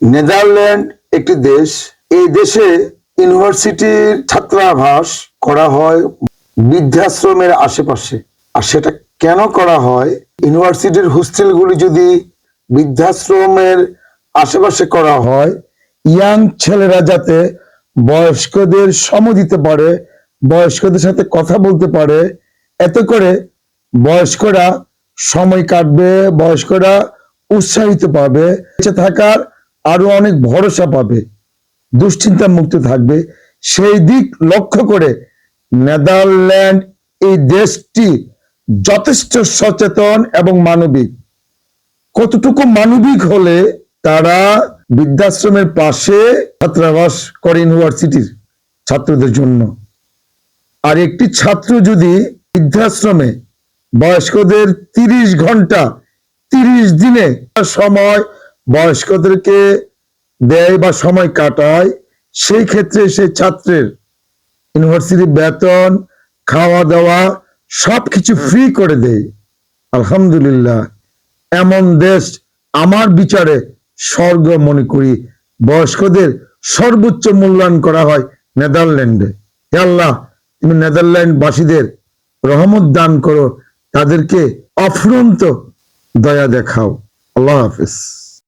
Netherland একটি দেশ। এই দেশে ইউনিভার্সিটির ছাত্রাভাস করা হয় বৃদ্ধাশ্রমের আশেপাশে। আর সেটা কেন করা হয়? ইউনিভার্সিটির হোস্টেলগুলি যদি বৃদ্ধাশ্রমের আশেপাশে করা হয়, ইয়াং ছেলেরা যাতে বয়স্কদের সম দিতে পারে, বয়স্কদের সাথে কথা বলতে পারে, এতে করে বয়স্করা সময় কাটবে, বয়স্করা উৎসাহিত পাবে। বেঁচে থাকার আরও অনেক ভরসা পাবে, দুশ্চিন্তা মুক্ত থাকবে। সেই দিক লক্ষ্য করে নেদারল্যান্ড এই দেশটি যথেষ্ট সচেতন এবং মানবিক। কতটুকু মানবিক হলে তারা বৃদ্ধাশ্রমের পাশে ছাত্রাবাস করে ইউনিভার্সিটির ছাত্রদের জন্য। আর একটি ছাত্র যদি বৃদ্ধাশ্রমে বয়স্কদের তিরিশ ঘণ্টা, তিরিশ দিনে সময় বয়স্কদেরকে দেয় বা সময় কাটায় সেই ক্ষেত্রে সে ছাত্রের ইউনিভার্সিটি বেতন খাওয়া দাওয়া সবকিছু ফ্রি করে দেয়। আলহামদুলিল্লাহ এমন দেশ আমার বিচারে স্বর্গ মনে করি। বয়স্কদের সর্বোচ্চ মূল্যায়ন করা হয় নেদারল্যান্ডে। হে আল্লাহ তুমি নেদারল্যান্ড বাসীদের রহমত দান করো তাদেরকে অফুরন্ত দয়া দেখাও। আল্লাহ হাফিজ।